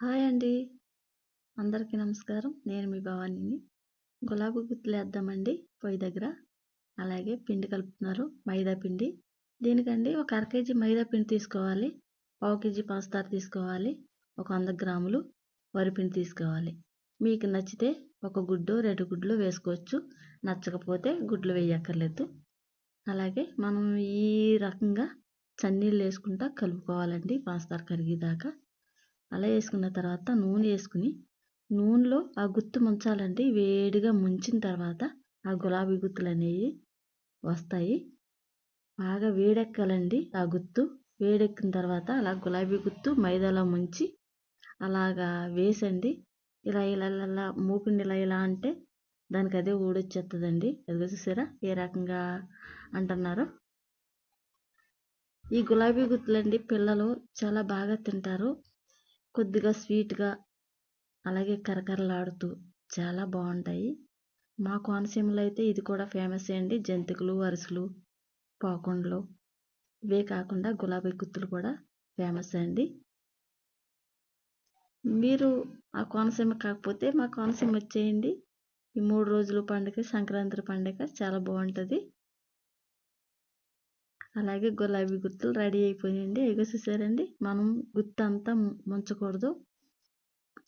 Hi అండి. అందరికీ నమస్కారం. నేను మీ భవానీని. గులాబీ గుత్తులు వేద్దామండి పొయ్యి దగ్గర. అలాగే పిండి కలుపుతున్నారు మైదా పిండి. దీనికండి ఒక అర కేజీ మైదా పిండి తీసుకోవాలి. పావు కేజీ పంచదార తీసుకోవాలి. ఒక వంద గ్రాములు వరిపిండి తీసుకోవాలి. మీకు నచ్చితే ఒక గుడ్డు రెండు గుడ్లు వేసుకోవచ్చు. నచ్చకపోతే గుడ్లు వేయక్కర్లేదు. అలాగే మనం ఈ రకంగా చన్నీళ్ళు వేసుకుంటా కలుపుకోవాలండి పంచదార కరిగేదాకా. అలా వేసుకున్న తర్వాత నూనె వేసుకుని నూనెలో ఆ గుత్తు ముంచాలండి వేడిగా ముంచిన తర్వాత ఆ గులాబీ గుత్తులు అనేవి వస్తాయి. బాగా వేడెక్కాలండి ఆ గుత్తు. వేడెక్కిన తర్వాత అలా గులాబీ గుత్తు మైదాలో ముంచి అలాగా వేసండి. ఇలా ఇలా ఇలా మూపిండి ఇలా ఇలా అంటే దానికి అదే ఊడొచ్చేస్తుందండి అది చూసారా ఏ రకంగా అంటున్నారు. ఈ గులాబీ గుత్తులండి పిల్లలు చాలా బాగా తింటారు. కొద్దిగా స్వీట్గా అలాగే కరకరలాడుతూ చాలా బాగుంటాయి మా కోనసీమలో అయితే ఇది కూడా ఫేమస్ అండి. జంతికలు అరిసెలు పాకుండలు. ఇవే కాకుండా గులాబీ గుత్తులు కూడా ఫేమస్ అండి. మీరు ఆ కోనసీమ కాకపోతే మా కోనసీమ వచ్చేయండి. ఈ మూడు రోజులు పండుగ సంక్రాంతి పండుగ చాలా బాగుంటుంది అలాగే గులాబీ గుత్తులు రెడీ అయిపోయాయండి ఇగో చూసారండి? మనం గుత్తి అంతా ముంచకూడదు.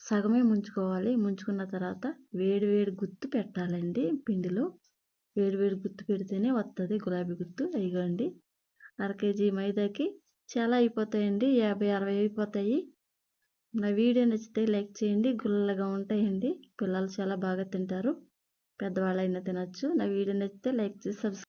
సగమే ముంచుకోవాలి. ముంచుకున్న తర్వాత వేడి వేడి గుత్తు పెట్టాలండి పిండిలో. వేడి వేడి గుత్తు పెడితేనే వస్తుంది గులాబీ గుత్తు. ఇగోండి. అర కేజీ మైదాకి చాలా అయిపోతాయండి. యాభై అరవై అయిపోతాయి. నా వీడియో నచ్చితే లైక్ చేయండి. గుల్లగా ఉంటాయండి. పిల్లలు చాలా బాగా తింటారు. పెద్దవాళ్ళైనా తినచ్చు. నా వీడియో నచ్చితే లైక్ చేసి సబ్స్క్రైబ్